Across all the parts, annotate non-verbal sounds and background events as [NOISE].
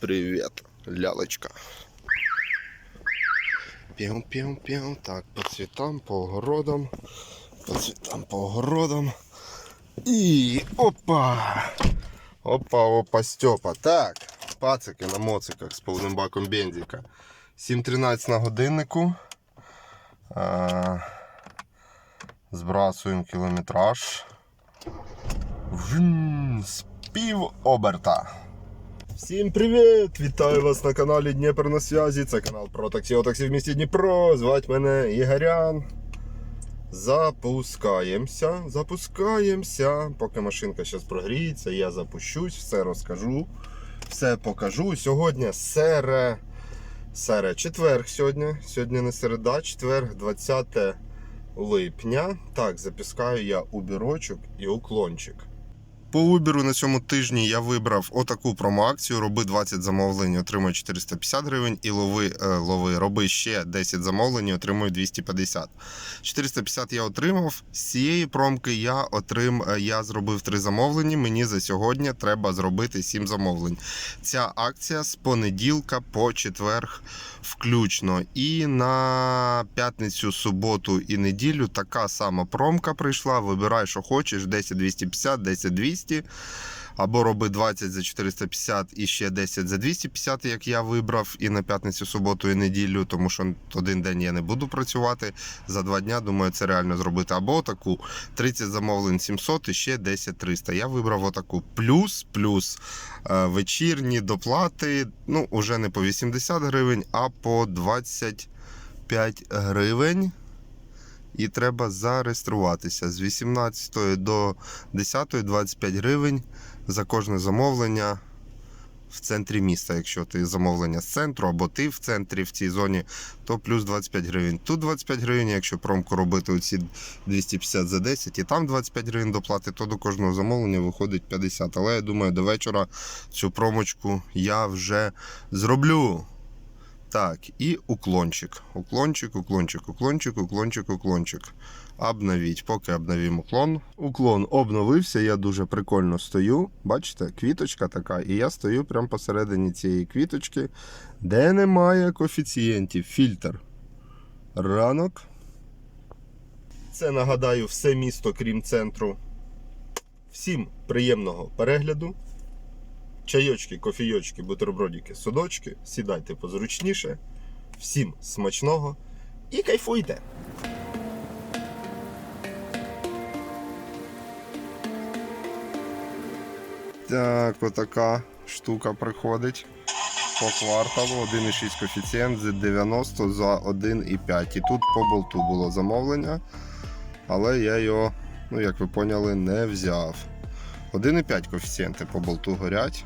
Привет, лялочка. Піу-піу-піу. Так, по цвітам, по огородам. По цвітам, по огородам. І опа! Опа, опа, Степа. Так, пацики на моциках з повним баком бензика. 7.13 на годиннику. А, збрасуємо кілометраж. З пів оберта. Всім привіт! Вітаю вас на каналі Дніпро на связі. Це канал про таксі о в місті Дніпро. Звать мене Ігорян. Запускаємося, запускаємося. Поки машинка зараз прогріється, я запущусь, все розкажу, все покажу. Сьогодні сере. Сере четверг сьогодні. Сьогодні не середа, четверг, 20 липня. Так, запускаю я убірочок і уклончик. По Uber на цьому тижні я вибрав отаку промоакцію. Роби 20 замовлень, отримуй 450 гривень, і лови, е, лови, роби ще 10 замовлень, і отримуй 250. 450 я отримав. З цієї промки я отрим, е, я зробив 3 замовлення. Мені за сьогодні треба зробити 7 замовлень. Ця акція з понеділка по четверг включно. І на п'ятницю, суботу і неділю така сама промка прийшла. Вибирай, що хочеш: 10 250, 10 200. Або роби 20 за 450 і ще 10 за 250, як я вибрав, і на п'ятницю, суботу і неділю, тому що один день я не буду працювати. За два дня, думаю, це реально зробити. Або таку 30 замовлень 700 і ще 10 300. Я вибрав отаку. Плюс, плюс е, вечірні доплати. Ну, уже не по 80 гривень, а по 25 гривень. І треба зареєструватися з 18 до 10 25 гривень за кожне замовлення в центрі міста. Якщо ти замовлення з центру або ти в центрі в цій зоні, то плюс 25 гривень. Тут 25 гривень, якщо промку робити оці 250 за 10 і там 25 гривень доплати, то до кожного замовлення виходить 50. Але я думаю, до вечора цю промочку я вже зроблю. Так, і уклончик. Уклончик, уклончик, уклончик, уклончик, уклончик. Обновіть. Поки обновимо уклон. Уклон обновився, я дуже прикольно стою. Бачите, квіточка така, і я стою прямо посередині цієї квіточки, де немає коефіцієнтів. Фільтр. Ранок. Це нагадаю все місто, крім центру. Всім приємного перегляду. Чайочки, кофійочки, бутербродики, судочки. Сідайте позручніше. Всім смачного і кайфуйте! Так, отака штука приходить по кварталу. 1,6 коефіцієнт з 90 за 1,5. І тут по болту було замовлення, але я його, ну як ви поняли, не взяв. 1,5 коефіцієнти по болту горять.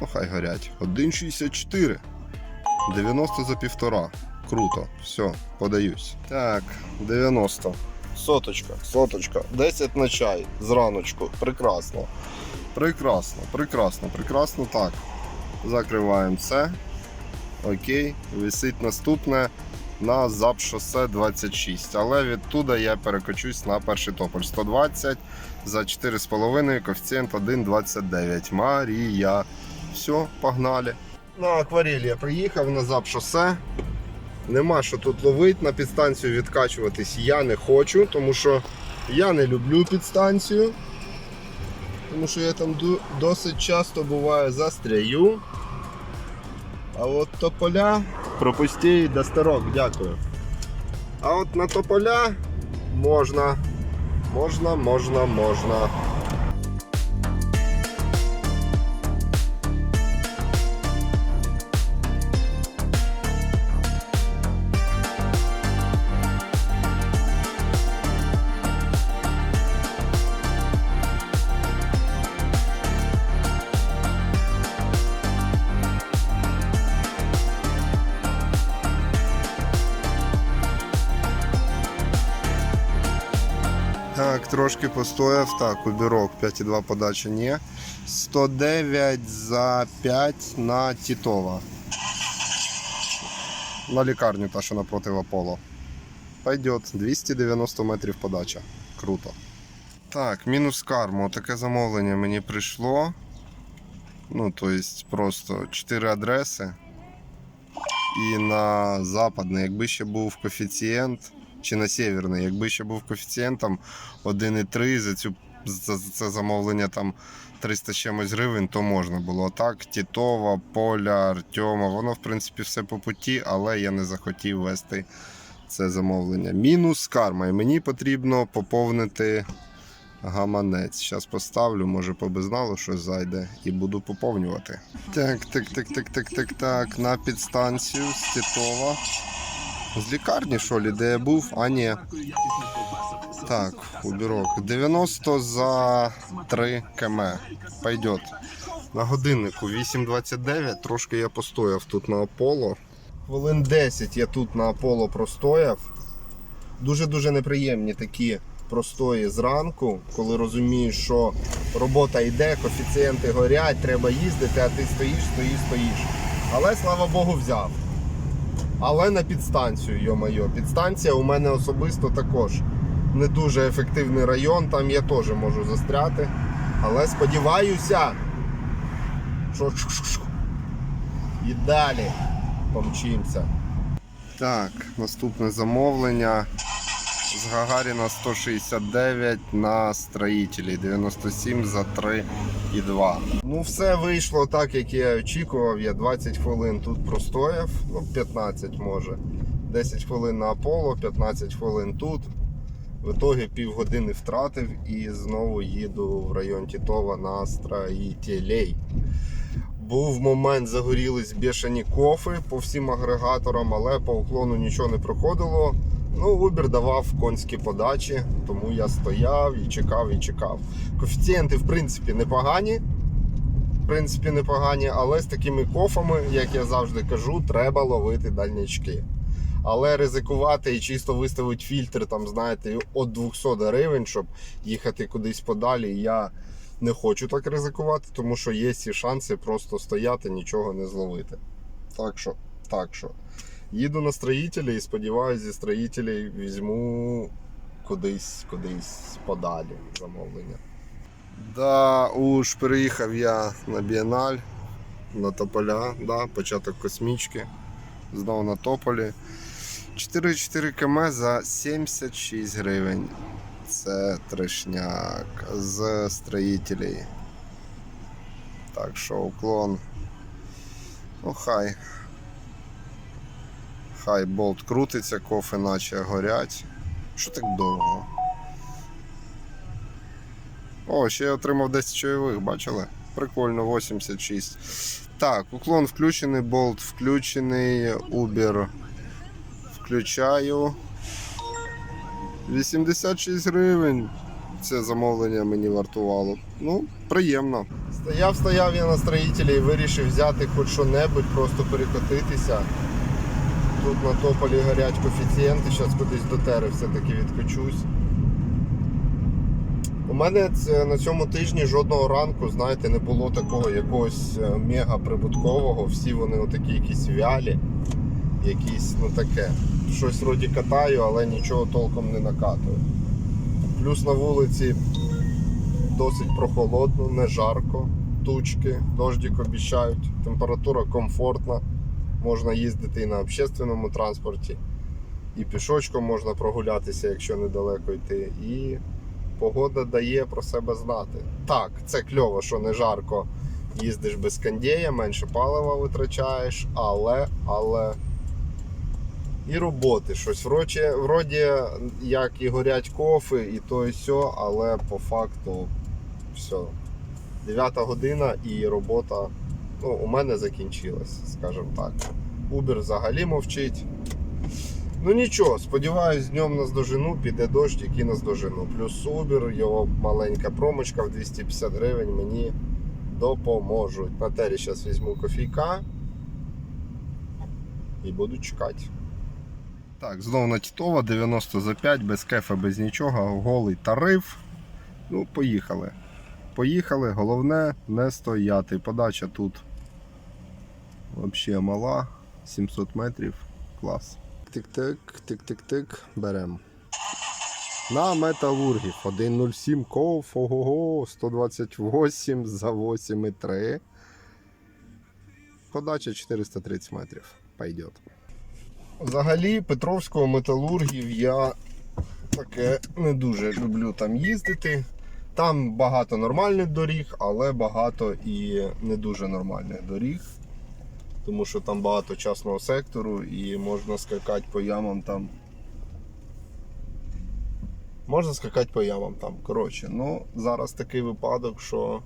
Ну, хай горять. 1,64. 90 за півтора. Круто. Все, подаюсь. Так, 90. Соточка, соточка. 10 на чай зраночку. Прекрасно. Прекрасно, прекрасно, прекрасно. Так. Закриваємо це. Окей. Висить наступне на ЗАП шосе 26. Але відтуда я перекочусь на перший тополь. 120 за 4,5 коефіцієнт 1,29. Марія. Все, погнали. На акварель я приїхав на ЗАП шосе. Нема що тут ловити, на підстанцію відкачуватись я не хочу, тому що я не люблю підстанцію. Тому що я там досить часто буваю застряю. А от тополя пропустіть до старок, дякую. А от на тополя можна. Можна, можна, можна. Трошки постояв. Так, убірок 5,2 подача ні. 109 за 5 на Тітова. на лікарню, та що напроти Аполло. Пойдет. 290 метрів подача. Круто. Так, мінус карму. Таке замовлення мені прийшло. Ну, то есть просто 4 адреси. І на западний, якби ще був коефіцієнт, чи на северний, якби ще був коефіцієнтом 1,3 за цю за це замовлення там 300 чимось гривень, то можна було. Так, Тітова, Поля, Артема, воно в принципі все по путі, але я не захотів вести це замовлення. Мінус карма. І мені потрібно поповнити гаманець. Зараз поставлю, може по безналу щось зайде і буду поповнювати. Так, так, так, так, так, так, так. На підстанцію з Тітова. З лікарні, що лі, де я був? А, ні. Так, убірок. 90 за 3 км. Пойдет. На годиннику 8.29. Трошки я постояв тут на Аполло. Хвилин 10 я тут на Аполло простояв. Дуже-дуже неприємні такі простої зранку, коли розумієш, що робота йде, коефіцієнти горять, треба їздити, а ти стоїш, стоїш, стоїш. Але слава Богу, взяв. Але на підстанцію, йо-майо. Підстанція у мене особисто також не дуже ефективний район, там я теж можу застряти. Але сподіваюся, що і далі помчимося. Так, наступне замовлення. З Гагаріна 169 на строїтелі 97 за 3 і 2. Ну, все вийшло так, як я очікував. Я 20 хвилин тут простояв, ну 15 може. 10 хвилин на Аполло, 15 хвилин тут. В итоге півгодини втратив і знову їду в район Тітова на строїтелей. Був момент, загорілись бешені кофи по всім агрегаторам, але по уклону нічого не проходило. Ну, Uber давав конські подачі, тому я стояв і чекав, і чекав. Коефіцієнти, в принципі, непогані. В принципі, непогані, але з такими кофами, як я завжди кажу, треба ловити дальнячки. Але ризикувати і чисто виставити фільтр, там, знаєте, від 200 гривень, щоб їхати кудись подалі, я не хочу так ризикувати, тому що є всі шанси просто стояти, нічого не зловити. Так що, так що. Їду на строїтелі і сподіваюся, зі строїтелей візьму кудись, кудись подалі замовлення. Да, уж переїхав я на Бієналь, на Тополя, да, початок космічки. Знову на Тополі. 4,4 км за 76 гривень. Це трешняк з строїтелей. Так що уклон. Ну хай. Хай болт крутиться, кофе наче горять. Що так довго? О, ще я отримав 10 чайових, бачили? Прикольно, 86. Так, уклон включений, болт включений, Uber включаю. 86 гривень. Це замовлення мені вартувало. Ну, приємно. Стояв, стояв я на строїтелі і вирішив взяти хоч що-небудь, просто перекотитися. Тут на тополі горять коефіцієнти, зараз кудись до тери все-таки відкочусь. У мене на цьому тижні жодного ранку, знаєте, не було такого якогось е, мега прибуткового. Всі вони отакі якісь вялі, якісь, ну таке. Щось вроді катаю, але нічого толком не накатую. Плюс на вулиці досить прохолодно, не жарко, тучки, дождик обіцяють, температура комфортна. Можна їздити і на общественному транспорті, і пішочком можна прогулятися, якщо недалеко йти. І погода дає про себе знати. Так, це кльово, що не жарко їздиш без кондея, менше палива витрачаєш, але, але і роботи щось. Вроді, вроді як і горять кофи, і то, і сьо, але по факту все. 9 година і робота ну, у мене закінчилась, скажімо так. Uber взагалі мовчить. Ну нічого, сподіваюсь, днем наздожену, піде дощ, який наздожену. Плюс Uber, його маленька промочка в 250 гривень мені допоможуть. На тері зараз візьму кофійка і буду чекати. Так, знову на Тітова 90 за 5, без кефа, без нічого, голий тариф. Ну, поїхали. Поїхали, головне не стояти. Подача тут взагалі мала, 700 метрів. Клас. Тик-тик, тик-тик-тик, берем. На металургів 1.07 ков, ого, 128 за 8,3. Подача 430 метрів. Пойдет. Взагалі, Петровського металургів я таке не дуже люблю там їздити. Там багато нормальних доріг, але багато і не дуже нормальних доріг. Тому що там багато частного сектору і можна скакати по ямам там. Можна скакати по ямам там. Коротше, ну зараз такий випадок, що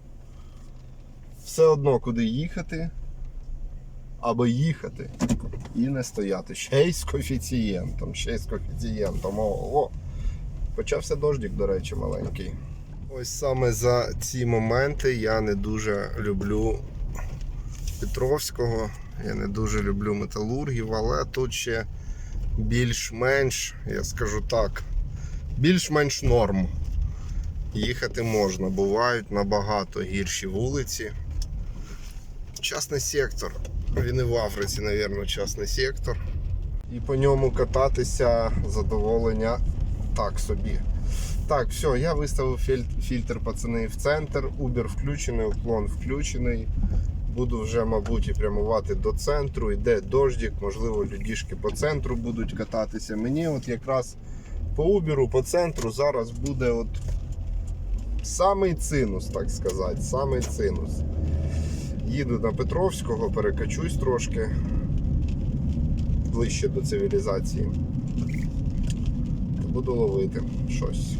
все одно куди їхати, аби їхати і не стояти. Ще й з коефіцієнтом, ще й з коефіцієнтом. Ого. Почався дождик, до речі, маленький. Ось саме за ці моменти я не дуже люблю Петровського. Я не дуже люблю металургів, але тут ще більш-менш, я скажу так, більш-менш норм. Їхати можна, бувають набагато гірші вулиці. Частний сектор. Він і в Африці, мабуть, частний сектор. І по ньому кататися задоволення так собі. Так, все, я виставив фільтр пацани в центр, Uber включений, уклон включений. Буду вже, мабуть, прямувати до центру. Йде дождик, можливо, людішки по центру будуть кататися. Мені от якраз по Uber, по центру зараз буде от самий цинус, так сказати. Самий цинус. Їду на Петровського, перекачусь трошки ближче до цивілізації. Буду ловити щось.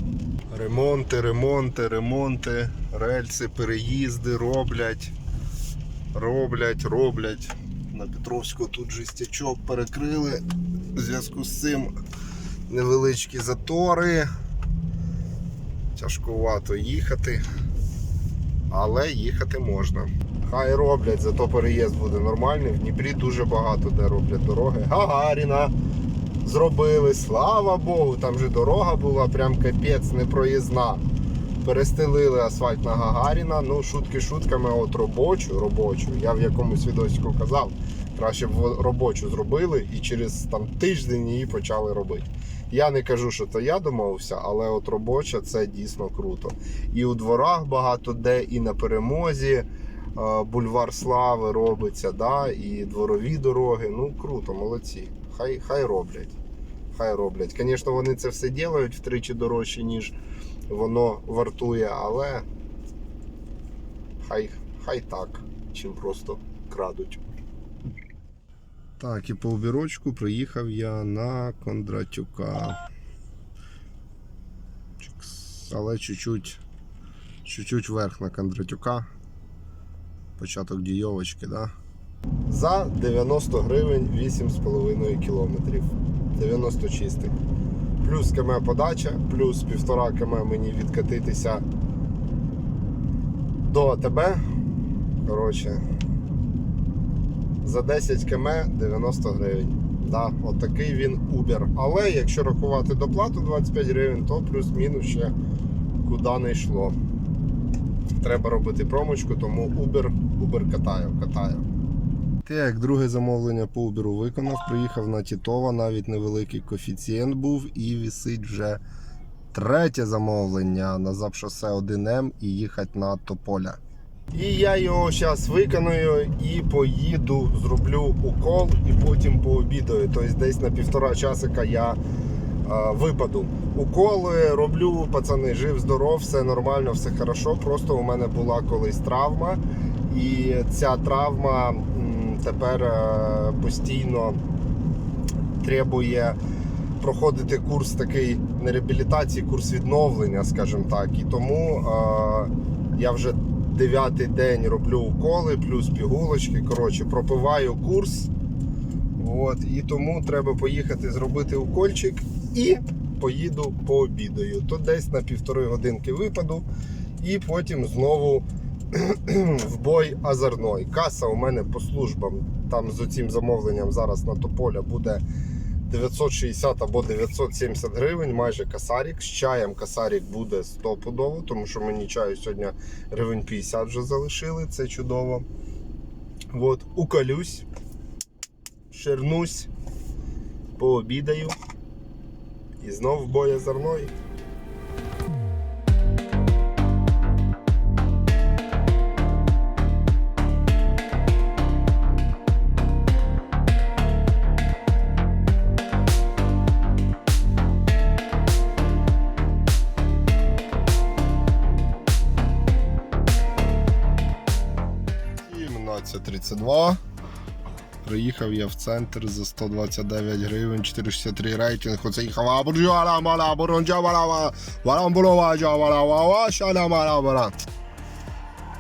Ремонти, ремонти, ремонти, рельси, переїзди роблять. Роблять, роблять. На Петровську тут же стячок перекрили. В зв'язку з цим невеличкі затори. Тяжкувато їхати. Але їхати можна. Хай роблять, зато переїзд буде нормальний. В Дніпрі дуже багато де роблять дороги. Гагаріна зробили, слава Богу, там же дорога була прям капець непроїзна. Перестелили асфальт на Гагаріна. Ну, шутки шутками, от робочу, робочу. Я в якомусь відосику казав, краще б робочу зробили і через там тиждень її почали робити. Я не кажу, що то я домовився, але от робоча це дійсно круто. І у дворах багато де, і на перемозі е, бульвар слави робиться, да, і дворові дороги. Ну круто, молодці. Хай, хай роблять. Хай роблять. Звісно, вони це все ділають втричі дорожче, ніж воно вартує, але хай, хай так, чим просто крадуть. Так, і по обірочку приїхав я на Кондратюка. Але чуть-чуть, чуть-чуть вверх на Кондратюка. Початок дійовочки, да? За 90 гривень 8,5 кілометрів. 90 чистих. Плюс км подача, плюс півтора км мені відкатитися до АТБ. Коротше, за 10 км 90 гривень. Да, от він Uber. Але якщо рахувати доплату 25 гривень, то плюс-мінус ще куди не йшло. Треба робити промочку, тому Uber, Uber катаю, катаю. Так, друге замовлення по Uber виконав. Приїхав на Тітова, навіть невеликий коефіцієнт був і висить вже третє замовлення на Запшосе 1М і їхати на Тополя. І я його зараз виконую і поїду, зроблю укол і потім пообідаю. Тобто десь на півтора часика я е, випаду. Уколи роблю, пацани, жив, здоров, все нормально, все хорошо. Просто у мене була колись травма, і ця травма тепер е, постійно требує проходити курс такий не реабілітації, курс відновлення, скажімо так. І тому е, я вже дев'ятий день роблю уколи, плюс пігулочки. Коротше, пропиваю курс. От, і тому треба поїхати зробити укольчик і поїду пообідаю. То десь на півтори годинки випаду, і потім знову [CLEARS THROAT] в бой Азарной. Каса у мене по службам. Там з цим замовленням зараз на Тополя буде 960 або 970 гривень, майже касарік. З чаєм касарік буде стопудово, тому що мені чаю сьогодні гривень 50 вже залишили, це чудово. От, Укалюсь, ширнусь, пообідаю і знов бой Азарної. Приїхав я в центр за 129 гривень, 463 рейтинг. Оце їхав абурджала мала бурунджа валава, варамбурова джавалава, шаля мала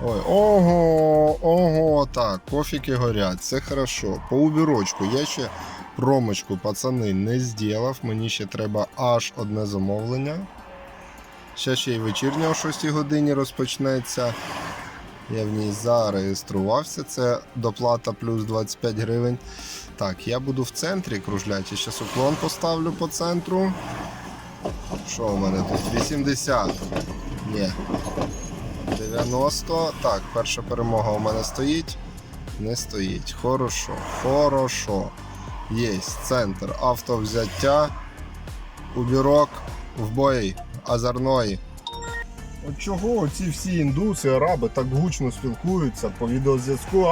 Ой, ого, ого, так, кофіки горять, це хорошо. По убірочку я ще промочку, пацани, не зробив. Мені ще треба аж одне замовлення. Ще ще й вечірня о 6 годині розпочнеться. Я в ній зареєструвався. Це доплата плюс 25 гривень. Так, я буду в центрі кружляти. Зараз уклон поставлю по центру. Що у мене тут? 80. Ні. 90. Так, перша перемога у мене стоїть. Не стоїть. Хорошо. Хорошо. Єсть. Центр. Автовзяття. Убірок. В бой. Азарної. От чого ці всі індуси, араби так гучно спілкуються по відеозв'язку?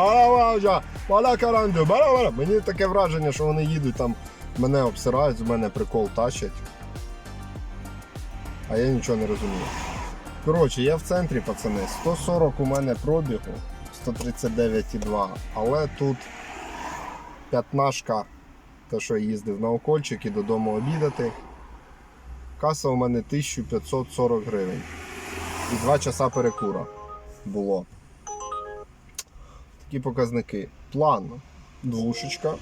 Мені таке враження, що вони їдуть там, мене обсирають, з мене прикол тащать. А я нічого не розумію. Коротше, я в центрі, пацани. 140 у мене пробігу, 139,2. Але тут п'ятнашка, те, що я їздив на окольчик і додому обідати. Каса у мене 1540 гривень і 2 часа перекура було. Такі показники. План. Двушечка.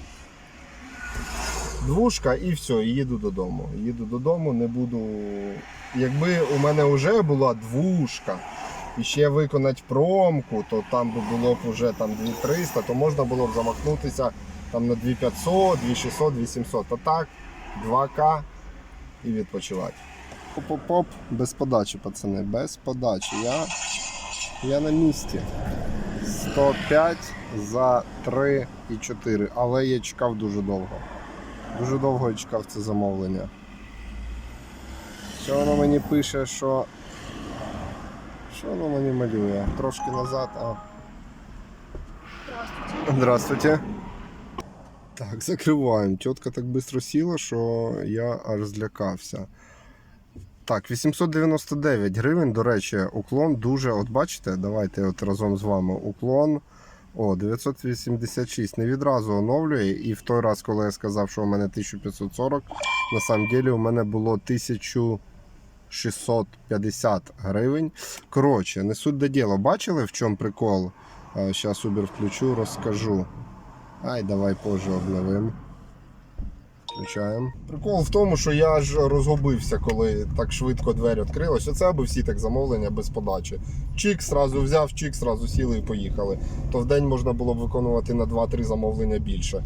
Двушка і все, і їду додому. Їду додому, не буду. Якби у мене вже була двушка і ще виконати промку, то там би було б вже там 2300, то можна було б замахнутися там на 2500, 2600, 2700. А так, 2К і відпочивати. Поп-поп, без подачі, пацани, без подачі. Я, я на місці. 105 за 3 і 4. Але я чекав дуже довго. Дуже довго я чекав це замовлення. Що воно мені пише, що. Що воно мені малює? Трошки назад, а. Здравствуйте. Так, закриваємо. Тітка так швидко сіла, що я аж злякався. Так, 899 гривень, до речі, уклон дуже, от бачите, давайте от разом з вами уклон. О, 986 не відразу оновлює. І в той раз, коли я сказав, що у мене 1540, на самом деле у мене було 1650 гривень. Коротше, не суть до діла. Бачили в чому прикол? Зараз Uber включу, розкажу. Ай, давай позже обновимо. Включаємо. Прикол в тому, що я ж розгубився, коли так швидко двері відкрились. Оце аби всі так замовлення без подачі. Чик сразу взяв, чик сразу сіли і поїхали. То в день можна було б виконувати на 2-3 замовлення більше.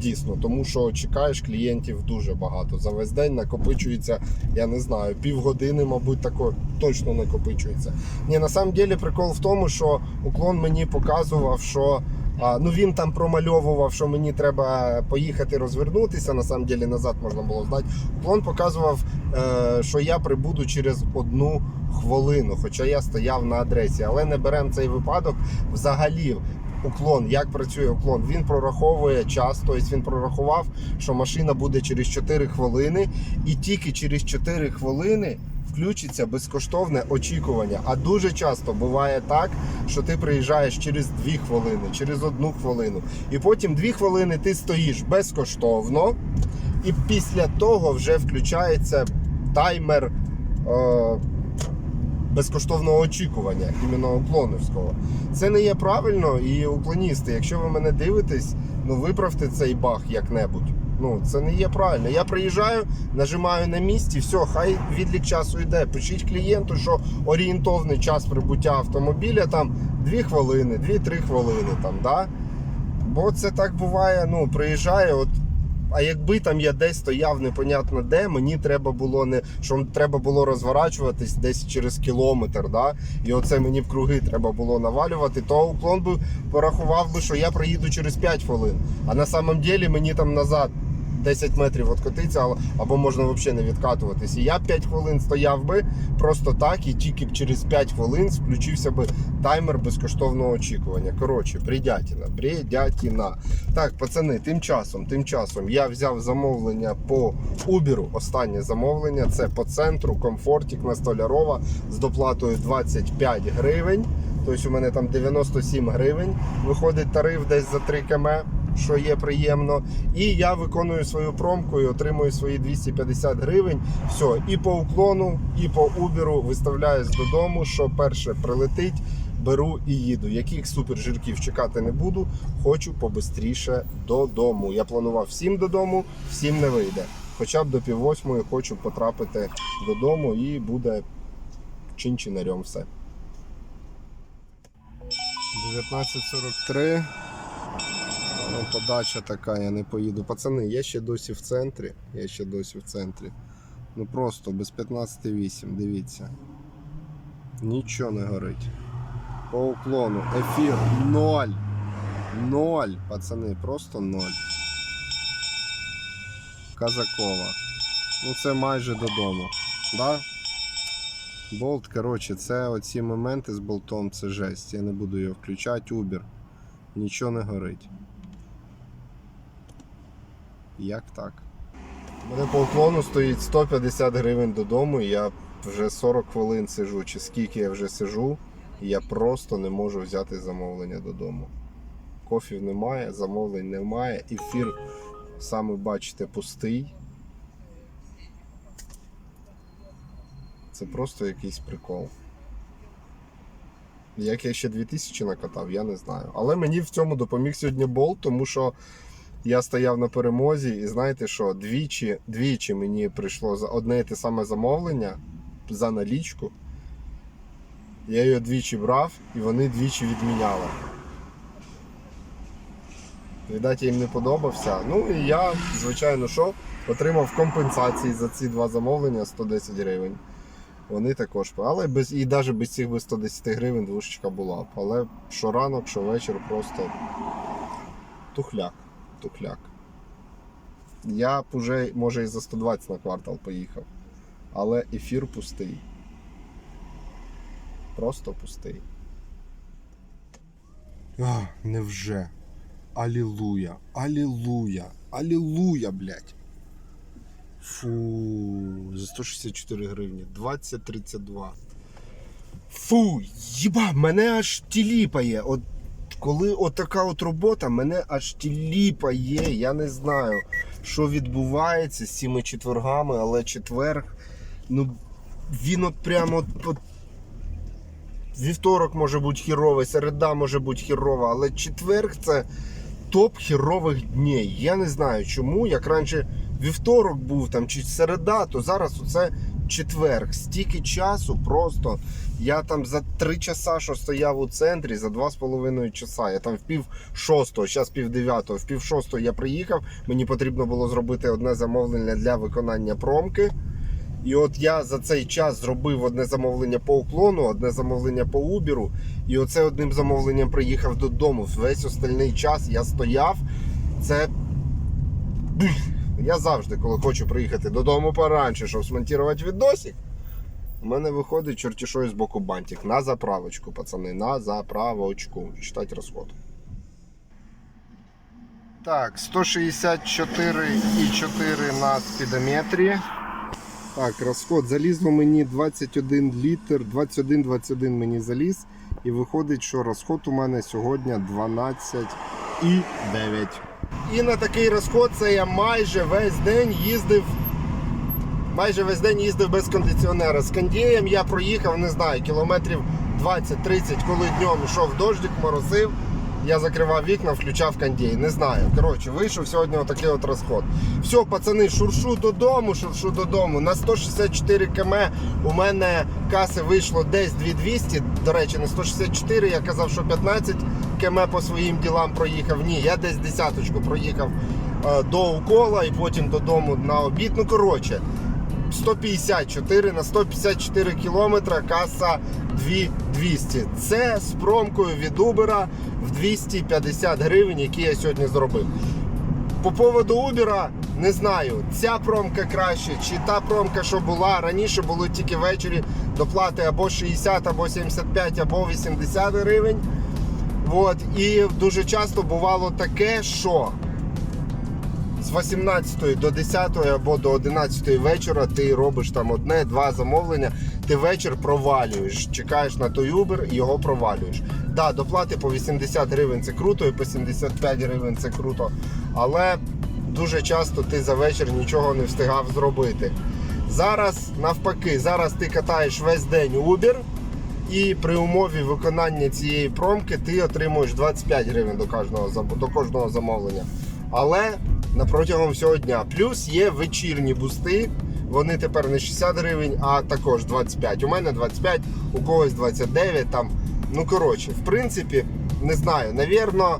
Дійсно, тому що чекаєш клієнтів дуже багато. За весь день накопичується, я не знаю, півгодини, мабуть, тако точно накопичується. Ні, на самом деле прикол в тому, що уклон мені показував, що а, ну він там промальовував, що мені треба поїхати розвернутися. На самом деле назад можна було здати. Уклон показував, е, що я прибуду через одну хвилину, хоча я стояв на адресі. Але не беремо цей випадок взагалі. Уклон, як працює уклон? Він прораховує час, тобто він прорахував, що машина буде через 4 хвилини, і тільки через 4 хвилини включиться безкоштовне очікування. А дуже часто буває так, що ти приїжджаєш через 2 хвилини, через 1 хвилину, і потім 2 хвилини ти стоїш безкоштовно, і після того вже включається таймер. Е- безкоштовного очікування іменно уклоновського. Це не є правильно і уклоністи. Якщо ви мене дивитесь, ну виправте цей баг як-небудь. Ну це не є правильно. Я приїжджаю, нажимаю на місці, все, хай відлік часу йде. Пишіть клієнту, що орієнтовний час прибуття автомобіля там 2 хвилини, 2-3 хвилини там, да? Бо це так буває, ну, приїжджає, от а якби там я десь стояв непонятно де, мені треба було не що треба було розворачуватись десь через кілометр, да? і оце мені в круги треба було навалювати, то уклон би порахував би, що я приїду через 5 хвилин. А на самом деле мені там назад 10 метрів відкотитися, але- або можна взагалі не відкатуватись. І я 5 хвилин стояв би просто так, і тільки б через 5 хвилин включився би таймер безкоштовного очікування. Коротше, бредятіна, бредятіна. Так, пацани, тим часом, тим часом я взяв замовлення по Uber. Останнє замовлення це по центру, комфортік на Столярова з доплатою 25 гривень. Тобто у мене там 97 гривень. Виходить тариф десь за 3 км, що є приємно. І я виконую свою промку і отримую свої 250 гривень. Все, і по уклону, і по Uber виставляюсь додому, що перше прилетить. Беру і їду. Яких супержирків чекати не буду. Хочу побистріше додому. Я планував всім додому, всім не вийде. Хоча б до пів восьмої хочу потрапити додому і буде чин-чинарем все. 19.43. Ну, подача така, я не поїду. Пацани, я ще досі в центрі. Я ще досі в центрі. Ну просто без 15.8, дивіться. Нічого не горить. По уклону. Ефір 0. 0. Пацани, просто 0. Казакова. Ну це майже додому. Да? Болт, коротше, це оці моменти з болтом, це жесть. Я не буду його включати. Uber. Нічого не горить. Як так? У мене по уклону стоїть 150 гривень додому, і я вже 40 хвилин сижу, чи скільки я вже сижу, і я просто не можу взяти замовлення додому. Кофів немає, замовлень немає, ефір, саме бачите, пустий. Це просто якийсь прикол. Як я ще 2000 накатав, я не знаю. Але мені в цьому допоміг сьогодні болт, тому що я стояв на перемозі, і знаєте що, двічі, двічі мені прийшло за одне і те саме замовлення за налічку. Я його двічі брав і вони двічі відміняли. Видать, я їм не подобався. Ну і я, звичайно, що, отримав компенсації за ці два замовлення 110 гривень. Вони також. Але без, і навіть без цих би 110 гривень двушечка була. Але що ранок, що вечір просто тухляк. Тухляк. Я б уже, може, і за 120 на квартал поїхав. Але ефір пустий. Просто пустий. А, невже. Алілуя. Алілуя. Алілуя, блядь. Фу, за 164 гривні. 20-32. Фу, їба, мене аж тіліпає. От коли отака от робота, мене аж тіліпає. Я не знаю, що відбувається з цими четвергами, але четверг, ну, він от прямо от, от вівторок може бути хіровий, середа може бути хірова, але четверг це топ хірових днів. Я не знаю чому. Як раніше вівторок був там чи середа, то зараз оце четверг. Стільки часу просто. Я там за три часа, що стояв у центрі, за два з половиною часа. Я там в пів шостого, зараз пів дев'ятого, в пів шостого я приїхав. Мені потрібно було зробити одне замовлення для виконання промки. І от я за цей час зробив одне замовлення по уклону, одне замовлення по Убіру. І оце одним замовленням приїхав додому. Весь остальний час я стояв. Це. Я завжди, коли хочу приїхати додому поранше, щоб смонтувати відосик, у мене виходить чортішою з боку бантик. На заправочку, пацани, на заправочку. Читати розход. Так, 164,4 на спідометрі. Так, розход залізло мені 21 літр, 21-21 мені заліз. І виходить, що розход у мене сьогодні 12,9. І на такий розход це я майже весь день їздив. Майже весь день їздив без кондиціонера. З кондієм я проїхав, не знаю, кілометрів 20-30, коли днем йшов дождик, морозив. Я закривав вікна, включав кондей. Не знаю. Коротше, вийшов сьогодні отакий от розход. Все, пацани, шуршу додому, шуршу додому. На 164 км у мене каси вийшло десь 2200. До речі, не 164, я казав, що 15 км по своїм ділам проїхав. Ні, я десь десяточку проїхав е, до укола і потім додому на обід. Ну, коротше. 154 на 154 кілометра, каса 2200. Це з промкою від Uber в 250 гривень, які я сьогодні зробив. По поводу Uber, Не знаю, ця промка краще, чи та промка, що була. Раніше було тільки ввечері доплати або 60, або 75, або 80 гривень. От, і дуже часто бувало таке, що з 18 до 10 або до 11 вечора ти робиш там одне-два замовлення, ти вечір провалюєш, чекаєш на той Uber і його провалюєш. Да, доплати по 80 гривень це круто, і по 75 гривень це круто. Але дуже часто ти за вечір нічого не встигав зробити. Зараз навпаки, зараз ти катаєш весь день Uber, і при умові виконання цієї промки ти отримуєш 25 гривень до кожного, до кожного замовлення. Але протягом всього дня. Плюс є вечірні бусти. Вони тепер не 60 гривень, а також 25. У мене 25, у когось 29 там. Ну коротше, в принципі, не знаю. Навірно,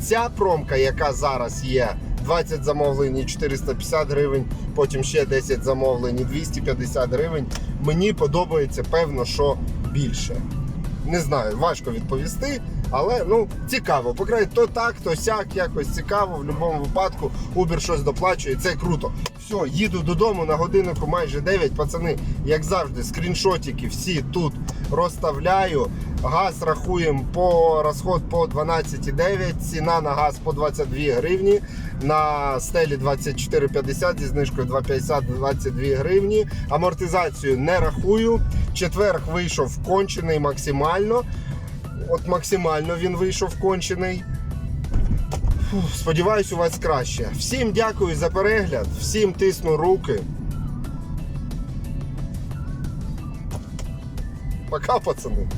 ця промка, яка зараз є, 20 замовлень і 450 гривень, потім ще 10 замовлень і 250 гривень. Мені подобається, певно, що більше. Не знаю, важко відповісти, але ну цікаво. По крайній то так, то сяк, якось цікаво. В будь-якому випадку Uber щось доплачує, це круто. Все, їду додому на годиннику майже 9. Пацани, як завжди, скріншотики всі тут розставляю. Газ рахуємо по розход по 12,9, ціна на газ по 22 гривні, на стелі 24,50 зі знижкою 2,50 22 гривні. Амортизацію не рахую. Четверг вийшов кончений максимально. От максимально він вийшов кончений. Фух, Сподіваюсь, у вас краще. Всім дякую за перегляд, всім тисну руки. Пока, пацани.